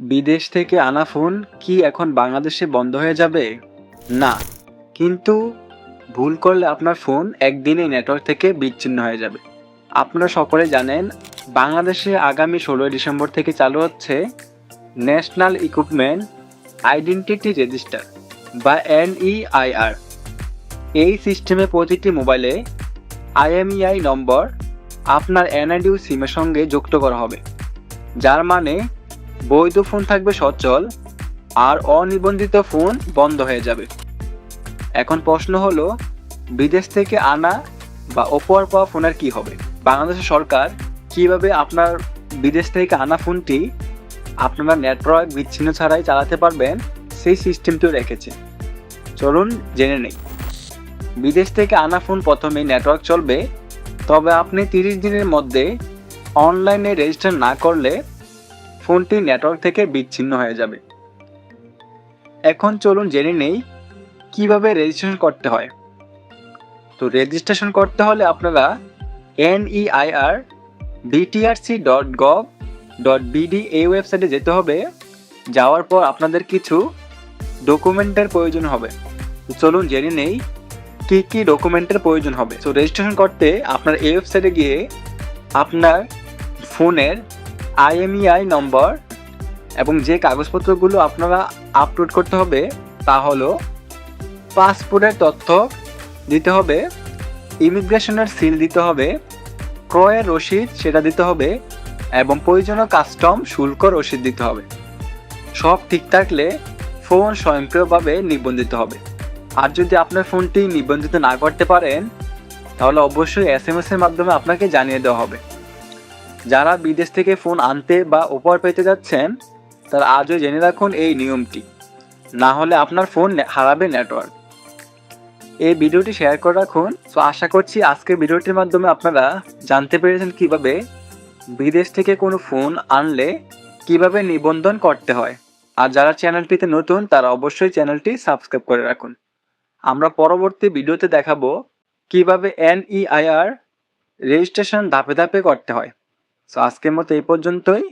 বিদেশ থেকে আনা ফোন কি এখন বাংলাদেশে বন্ধ হয়ে যাবে? না। কিন্তু ভুল করলে আপনার ফোন একদিনেই নেটওয়ার্ক থেকে বিচ্ছিন্ন হয়ে যাবে। আপনারা সকলে জানেন, বাংলাদেশে আগামী ষোলোই ডিসেম্বর থেকে চালু হচ্ছে ন্যাশনাল ইকুইপমেন্ট আইডেন্টিটি রেজিস্টার, বা এনইআইআর। এই সিস্টেমে প্রতিটি মোবাইলে আইএমইআই নম্বর আপনার এনআইডিউ সিমের সঙ্গে যুক্ত করা হবে, যার মানে বৈধ ফোন থাকবে সচল আর অনিবন্ধিত ফোন বন্ধ হয়ে যাবে। এখন প্রশ্ন হলো, বিদেশ থেকে আনা বা ওপর পাওয়া ফোনের কি হবে? বাংলাদেশের সরকার কীভাবে আপনার বিদেশ থেকে আনা ফোনটি আপনারা নেটওয়ার্ক বিচ্ছিন্ন ছাড়াই চালাতে পারবেন, সেই সিস্টেমটিও রেখেছে। চলুন জেনে নেই। বিদেশ থেকে আনা ফোন প্রথমে নেটওয়ার্ক চলবে, তবে আপনি তিরিশ দিনের মধ্যে অনলাইনে রেজিস্টার না করলে ফোনটি নেটওয়ার্ক থেকে বিচ্ছিন্ন হয়ে যাবে। এখন চলুন জেনে নেই কীভাবে রেজিস্ট্রেশন করতে হয়। তো রেজিস্ট্রেশন করতে হলে আপনারা NEIR BTRC dot gov dot BD এই ওয়েবসাইটে যেতে হবে। যাওয়ার পর আপনাদের কিছু ডকুমেন্টের প্রয়োজন হবে। চলুন জেনে নেই কী কী ডকুমেন্টের প্রয়োজন হবে। তো রেজিস্ট্রেশন করতে আপনার এই ওয়েবসাইটে গিয়ে আপনার ফোনের আইএমইআই নম্বর এবং যে কাগজপত্রগুলো আপনারা আপলোড করতে হবে, তা হলো পাসপোর্টের তথ্য দিতে হবে ইমিগ্রেশনের সিল দিতে হবে, ক্রয়ের রসিদ সেটা দিতে হবে, এবং প্রয়োজনীয় কাস্টম শুল্ক রসিদ দিতে হবে। সব ঠিক থাকলে ফোন স্বয়ংক্রিয়ভাবে নিবন্ধিত হবে। আর যদি আপনার ফোনটি নিবন্ধিত না করতে পারেন, তাহলে অবশ্যই এস এম এস এর মাধ্যমে আপনাকে জানিয়ে দেওয়া হবে। যারা বিদেশ থেকে ফোন আনতে বা উপহার পেতে যাচ্ছেন, তারা আজও জেনে রাখুন এই নিয়মটি। না হলে আপনার ফোন হারাবে নেটওয়ার্ক এই ভিডিওটি শেয়ার করে রাখুন। তো আশা করছি আজকের ভিডিওটির মাধ্যমে আপনারা জানতে পেরেছেন কীভাবে বিদেশ থেকে কোনো ফোন আনলে কীভাবে নিবন্ধন করতে হয়। আর যারা চ্যানেলটিতে নতুন, তারা অবশ্যই চ্যানেলটি সাবস্ক্রাইব করে রাখুন। আমরা পরবর্তী ভিডিওতে দেখাবো কীভাবে এনইআইআর রেজিস্ট্রেশন ধাপে ধাপে করতে হয়। সো আজকের মতো এই পর্যন্তই।